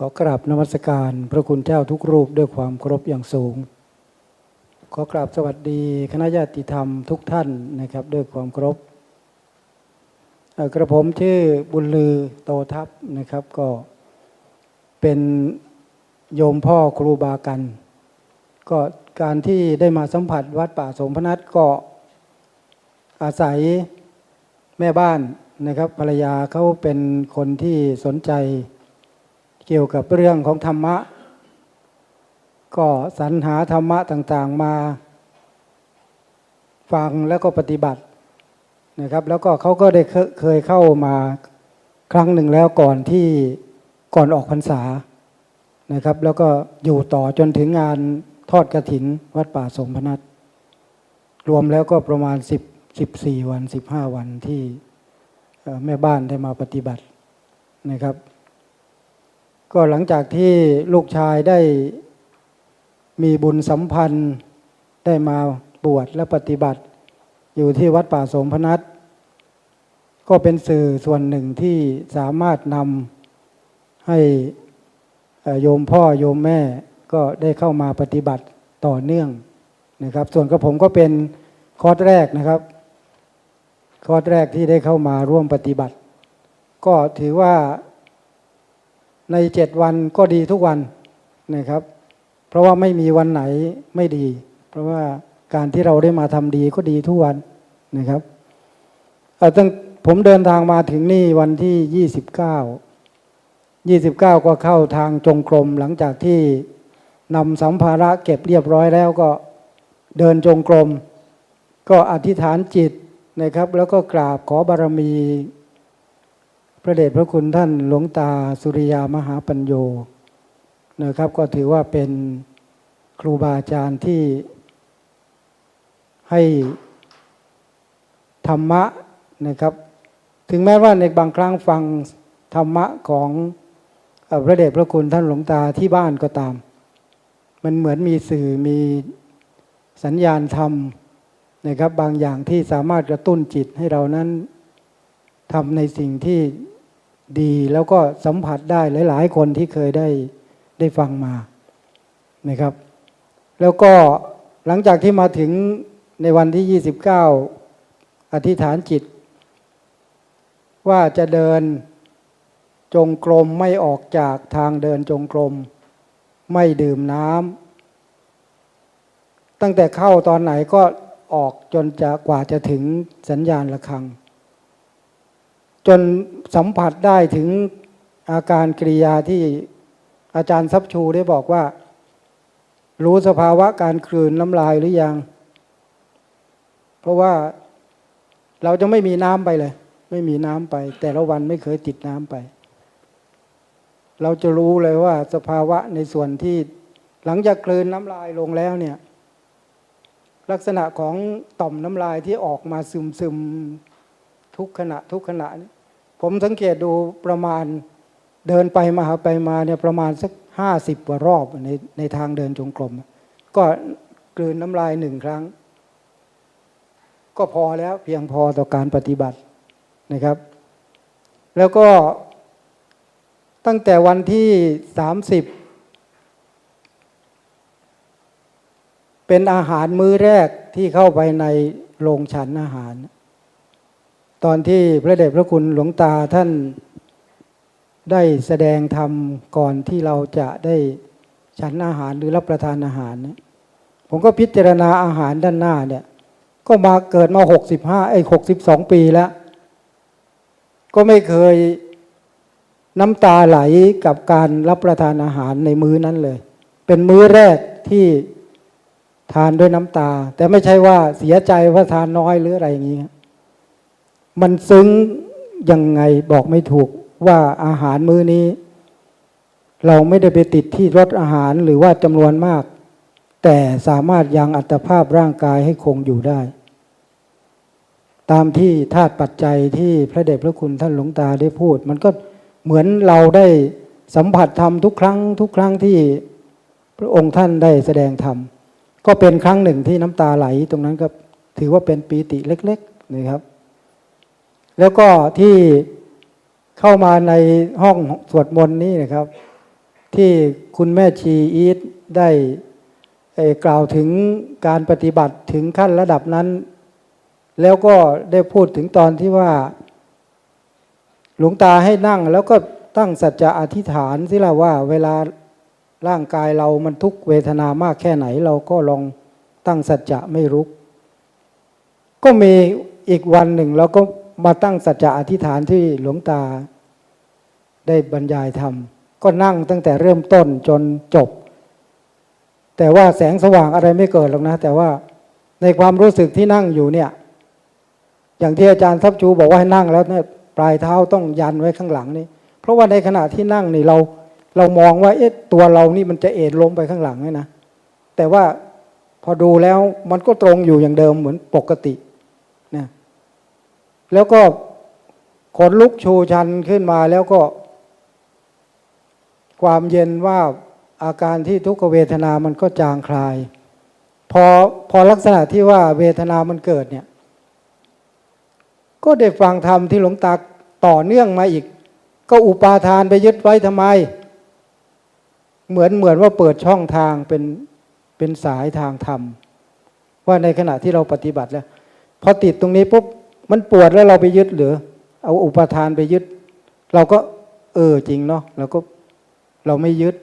ขอกราบนมัสการพระคุณเจ้าทุกรูปด้วยความเคารพอย่างสูง ขอกราบสวัสดีคณะญาติธรรมทุกท่านนะครับด้วยความเคารพกระผมชื่อบุญลือโตทัพนะครับก็เป็นโยมพ่อครูบากัน ก็การที่ได้มาสัมผัสวัดป่าสมพนัสก็อาศัยแม่บ้านนะครับภรรยาเขาเป็นคนที่สนใจ เกี่ยวกับเรื่องของธรรมะ ก็สรรหาธรรมะต่างๆมาฟังแล้วก็ปฏิบัตินะครับ แล้วก็เขาก็ได้เคยเข้ามาครั้งหนึ่งแล้วก่อนที่ก่อนออกพรรษานะครับ แล้วก็อยู่ต่อจนถึงงานทอดกระถินวัดป่าสมพนัสรวมแล้วก็ประมาณ 10 14 วัน 15 วันที่แม่บ้านได้มาปฏิบัตินะครับ ก็หลังจากที่ลูกชายได้มีบุญสัมพันธ์ได้มาบวชและปฏิบัติ อยู่ที่วัดป่าสมพนัสก็เป็นสื่อส่วนหนึ่งที่สามารถนำให้โยมพ่อโยมแม่ก็ได้เข้ามาปฏิบัติต่อเนื่องนะครับ ส่วนกระผมก็เป็นคอร์สแรกนะครับคอร์สแรกที่ได้เข้ามาร่วมปฏิบัติ ก็ถือว่า ในเจ็ดวันก็ดีทุกวันนะครับ เพราะว่าไม่มีวันไหนไม่ดี เพราะว่าการที่เราได้มาทำดีก็ดีทุกวันนะครับเออตั้งผมเดินทางมาถึงนี่วันที่ยี่สิบเก้ายี่สิบเก้าก็เข้าทางจงกรมหลังจากที่นำสัมภาระเก็บเรียบร้อยแล้วก็เดินจงกรม ก็อธิษฐานจิตนะครับ แล้วก็กราบขอบารมี พระเดชพระคุณท่านหลวงตาสุริยามหาปัญโยนะครับ ก็ถือว่าเป็นครูบาอาจารย์ที่ให้ธรรมะนะครับ ถึงแม้ว่าในบางครั้งฟังธรรมะของพระเดชพระคุณท่านหลวงตาที่บ้านก็ตาม มันเหมือนมีสื่อมีสัญญาณธรรมนะครับ บางอย่างที่สามารถกระตุ้นจิตให้เรานั้น ทำในสิ่งที่ดีแล้วก็สัมผัสได้หลาย ๆ คนที่เคยได้ได้ฟังมานะครับ แล้วก็หลังจากที่มาถึงในวันที่ 29 อธิษฐานจิต ว่าจะเดินจงกรมไม่ออกจากทางเดินจงกรม ไม่ดื่มน้ำตั้งแต่เข้าตอนไหนก็ออกจนจะกว่าจะถึงสัญญาณระฆัง จนสัมผัสได้ถึงอาการกริยาที่อาจารย์ซับชูได้บอกว่า รู้สภาวะการคลืนน้ำลายหรือยัง เพราะว่าเราจะไม่มีน้ำไปเลย ไม่มีน้ำไป แต่ละวันไม่เคยติดน้ำไป เราจะรู้เลยว่าสภาวะในส่วนที่หลังจากกลืนน้ำลายลงแล้วเนี่ย ลักษณะของต่อมน้ำลายที่ออกมาซึมซึมๆทุกขณะทุกขณะนี่ย ผมสังเกตดูประมาณเดินไปมาไปมาเนี่ยประมาณสักห้าสิบกว่ารอบในในทางเดินจงกรม ก็กลืนน้ำลายหนึ่งครั้ง ก็พอแล้วเพียงพอต่อการปฏิบัตินะครับ แล้วก็ตั้งแต่วันที่สามสิบเป็นอาหารมื้อแรกที่เข้าไปในโรงฉันอาหาร ตอนที่พระเดชพระคุณหลวงตาท่านได้แสดงธรรมก่อนที่เราจะได้ฉันอาหารหรือรับประทานอาหารเนี่ยผมก็พิจารณาอาหารด้านหน้าเนี่ย ก็มาเกิดมาหกสิบห้าไอ้หกสิบสองปีแล้ว ก็ไม่เคยน้ำตาไหลกับการรับประทานอาหารในมื้อนั้นเลย เป็นมื้อแรกที่ทานด้วยน้ำตา แต่ไม่ใช่ว่าเสียใจว่าทานน้อยหรืออะไรอย่างนี้ มันซึ้งยังไงบอกไม่ถูกว่าอาหารมื้อนี้ เราไม่ได้ไปติดที่รสอาหารหรือว่าจำนวนมาก แต่สามารถยังอัตภาพร่างกายให้คงอยู่ได้ ตามที่ธาตุปัจจัยที่พระเดชพระคุณท่านหลวงตาได้พูด มันก็เหมือนเราได้สัมผัสธรรมทุกครั้ง ทุกครั้งที่พระองค์ท่านได้แสดงธรรมก็เป็นครั้งหนึ่งที่น้ำตาไหล ตรงนั้นก็ถือว่าเป็นปีติเล็กๆนะครับ แล้วก็ที่เข้ามาในห้องสวดมนต์นี่นะครับ ที่คุณแม่ชีอีทได้กล่าวถึงการปฏิบัติถึงขั้นระดับนั้น แล้วก็ได้พูดถึงตอนที่ว่า หลวงตาให้นั่งแล้วก็ตั้งสัจจะอธิษฐานสิละว่าเวลาร่างกายเรามันทุกเวทนามากแค่ไหน เราก็ลองตั้งสัจจะไม่รุก ก็มีอีกวันหนึ่งเราก็ มาตั้งสัจจะอธิษฐานที่หลวงตาได้บรรยายธรรม ก็นั่งตั้งแต่เริ่มต้นจนจบ แต่ว่าแสงสว่างอะไรไม่เกิดหรอกนะ แต่ว่าในความรู้สึกที่นั่งอยู่เนี่ย อย่างที่อาจารย์ทับจูบอกว่าให้นั่งแล้วเนี่ยปลายเท้าต้องยันไว้ข้างหลังนี่ เพราะว่าในขณะที่นั่งนี่เราเรามองว่าเอ๊ะตัวเรานี่มันจะเอ็นลงไปข้างหลังเลยนะ แต่ว่าพอดูแล้วมันก็ตรงอยู่อย่างเดิมเหมือนปกติ แล้วก็ขนลุกชูชันขึ้นมาแล้วก็ ความเย็นว่าอาการที่ทุกขเวทนามันก็จางคลาย พอพอลักษณะที่ว่าเวทนามันเกิดเนี่ย ก็ได้ฟังธรรมที่หลวงตาต่อเนื่องมาอีก ก็อุปาทานไปยึดไว้ทำไม เหมือนเหมือนว่าเปิดช่องทางเป็นเป็นสายทางธรรม ว่าในขณะที่เราปฏิบัติแล้ว พอติดตรงนี้ปุ๊บ มันปวดแล้วเราไปยึดหรือ เอาอุปทานไปยึด เราก็ เออจริงเนาะเราก็เราไม่ยึด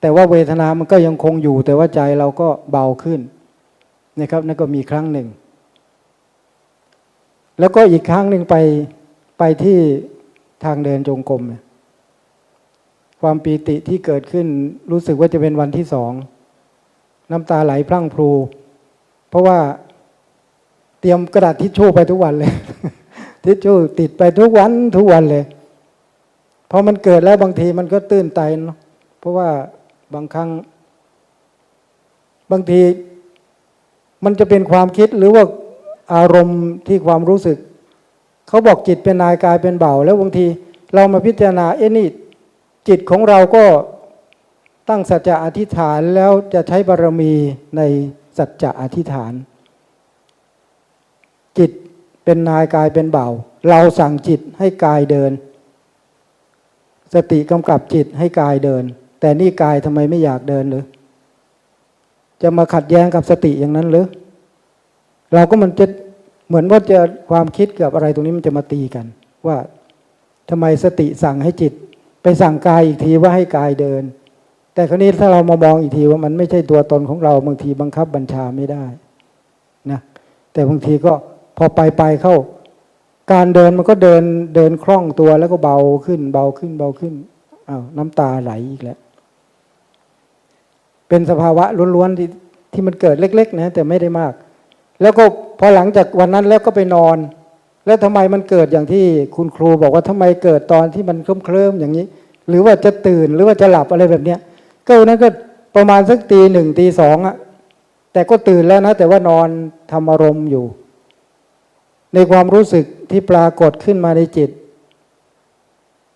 แต่ว่าเวทนามันก็ยังคงอยู่ แต่ว่าใจเราก็เบาขึ้นนะครับนั่นก็มีครั้งหนึ่ง แล้วก็อีกครั้งหนึ่งไปไปที่ทางเดินจงกรมเนี่ยความปีติที่เกิดขึ้นรู้สึกว่าจะเป็นวันที่สอง น้ำตาไหลพรั่งพรูเพราะว่า เตรียมกระดาษทิชชู่ไปทุกวันเลย ทิชชู่ติดไปทุกวันทุกวันเลยพอมันเกิดแล้วบางทีมันก็ตื้นตันเนาะเพราะว่าบางครั้ง บางทีมันจะเป็นความคิดหรือว่าอารมณ์ที่ความรู้สึก เขาบอกจิตเป็นนายกายเป็นเบาแล้วบางทีเรามาพิจารณาเอ้นี่จิตของเราก็ตั้งสัจจะอธิษฐานแล้วจะใช้บารมีในสัจจะอธิษฐาน เป็นนายกายเป็นเบาเราสั่งจิตให้กายเดิน สติกำกับจิตให้กายเดิน แต่นี่กายทำไมไม่อยากเดินหรือ จะมาขัดแย้งกับสติอย่างนั้นหรือ เราก็มันจะเหมือนว่าจะความคิดกับอะไรตรงนี้มันจะมาตีกัน ว่าทำไมสติสั่งให้จิต ไปสั่งกายอีกทีว่าให้กายเดิน แต่คราวนี้ถ้าเรามามองอีกทีว่ามันไม่ใช่ตัวตนของเราบางทีบังคับบัญชาไม่ได้นะแต่บางทีก็ พอไปไปเข้า การเดินมันก็เดินเดินคล่องตัวแล้วก็เบาขึ้น เบาขึ้นเบาขึ้นอ้าวน้ำตาไหลอีกแล้ว เป็นสภาวะล้วนๆที่ที่มันเกิดเล็ก ๆ นะแต่ไม่ได้มาก แล้วก็พอหลังจากวันนั้นแล้วก็ไปนอน แล้วทำไมมันเกิดอย่างที่คุณครูบอกว่าทำไมเกิดตอนที่มันเคลิ้มๆอย่างนี้ หรือว่าจะตื่นหรือว่าจะหลับอะไรแบบเนี้ยก็นนั้นก็ประมาณสักตีหนึ่งตีสองอะแต่ก็ตื่นแล้วนะ แต่ว่านอนทำอารมณ์อยู่ ในความรู้สึกที่ปรากฏขึ้นมาในจิต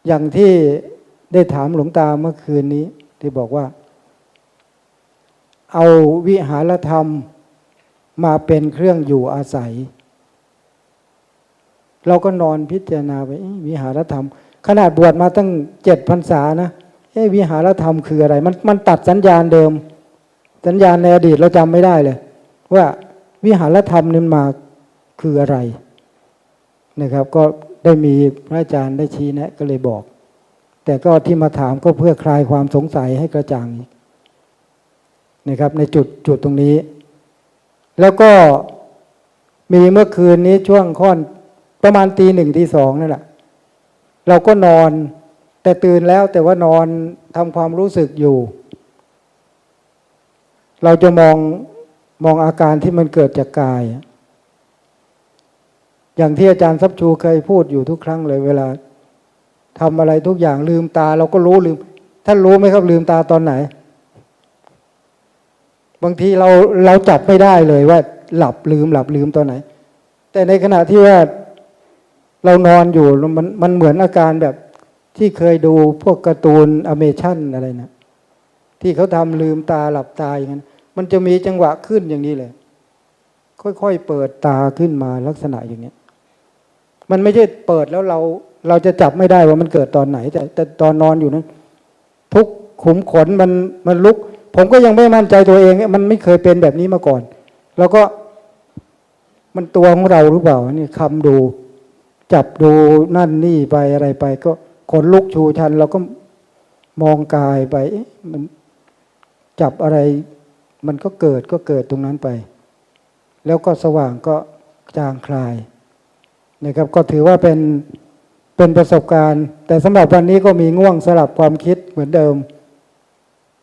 อย่างที่ได้ถามหลวงตาเมื่อคืนนี้ ที่บอกว่า เอาวิหารธรรมมาเป็นเครื่องอยู่อาศัย เราก็นอนพิจารณาไปวิหารธรรม ขนาดบวชมาตั้งเจ็ดพรรษานะเอ๊ะวิหารธรรมคืออะไร มันมันตัดสัญญาณเดิม สัญญาณในอดีตเราจำไม่ได้เลย ว่าวิหารธรรมนี่มาคืออะไร นะครับ ก็ได้มีพระอาจารย์ได้ชี้แนะก็เลยบอก แต่ก็ที่มาถามก็เพื่อคลายความสงสัยให้กระจ่างนะครับ ในจุดจุดตรงนี้ แล้วก็มีเมื่อคืนนี้ช่วงค่อนประมาณตีหนึ่งตีสองนั่นแหละเราก็นอน แต่ตื่นแล้วแต่ว่านอนทำความรู้สึกอยู่ เราจะมองมองอาการที่มันเกิดจากกาย อย่างที่อาจารย์ซับชูเคยพูดอยู่ทุกครั้งเลยเวลาทำอะไรทุกอย่างลืมตา เราก็รู้ลืมท่านรู้ไหมครับลืมตาตอนไหน บางทีเราเราจับไม่ได้เลยว่า หลับลืมหลับลืมตอนไหน แต่ในขณะที่ว่าเรานอนอยู่มันมันเหมือนอาการแบบที่เคยดูพวกการ์ตูนอเมชั่นอะไรนะที่เขาทำลืมตาหลับตาอย่างนั้นมันจะมีจังหวะขึ้นอย่างนี้เลย ค่อยๆเปิดตาขึ้นมาลักษณะอย่างนี้ มันไม่ใช่เปิดแล้วเราเราจะจับไม่ได้ว่ามันเกิดตอนไหน แต่แต่ตอนนอนอยู่นั้นทุกขุมขนมันมันลุก ผมก็ยังไม่มั่นใจตัวเองมันไม่เคยเป็นแบบนี้มาก่อน แล้วก็มันตัวของเราหรือเปล่านี่คำดู จับดูนั่นนี่ไปอะไรไป ก็ขนลุกชูชันเราก็มองกายไปมันจับอะไร มันก็เกิดก็เกิดตรงนั้นไป แล้วก็สว่างก็จางคลาย นะครับ ก็ถือว่าเป็นเป็นประสบการณ์ แต่สำหรับวันนี้ก็มีง่วงสลับความคิดเหมือนเดิม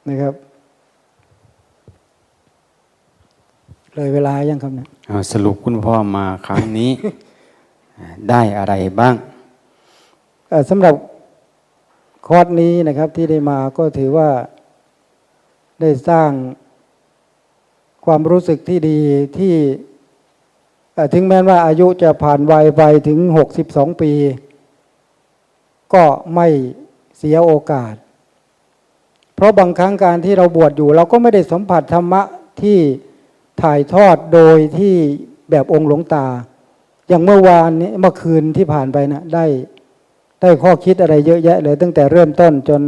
นะครับเลยเวลายังครับเนี่ยเอาสรุปคุณพ่อมาครั้งนี้ ได้อะไรบ้างเอ่อสำหรับคอร์สนี้นะครับที่ได้มาก็ถือว่าได้สร้างความรู้สึกที่ดีที่เอ่อ ถึงแม้ว่าอายุจะผ่านวัยไปถึง 62 ปี ก็ไม่เสียโอกาส เพราะบางครั้งการที่เราบวชอยู่ เราก็ไม่ได้สัมผัสธรรมะที่ถ่ายทอดโดยที่แบบองค์หลวงตา อย่างเมื่อวานนี้เมื่อคืนที่ผ่านไปนะได้ได้ข้อคิดอะไรเยอะแยะเลยตั้งแต่เริ่มต้นจน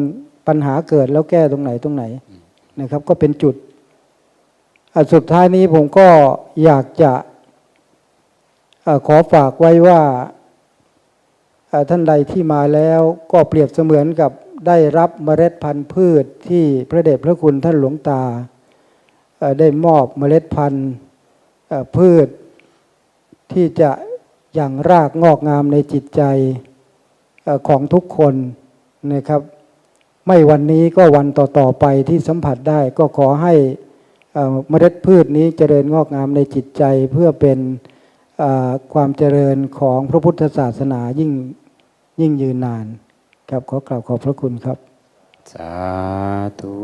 ปัญหาเกิดแล้วแก้ตรงไหนตรงไหนนะครับ ก็เป็นจุดสุดท้ายนี้ผมก็อยากจะ ขอฝากไว้ว่าท่านใดที่มาแล้วก็เปรียบเสมือนกับได้รับเมล็ดพันธุ์พืชที่พระเดชพระคุณท่านหลวงตา ได้มอบเมล็ดพันธุ์พืชที่จะอย่างรากงอกงามในจิตใจของทุกคนนะครับ ไม่วันนี้ก็วันต่อๆไปที่สัมผัสได้ก็ขอให้เมล็ดพืชนี้เจริญงอกงามในจิตใจเพื่อเป็น ความเจริญของพระพุทธศาสนายิ่งยิ่งยืนนาน ครับขอกล่าวขอบพระคุณครับ สาธุ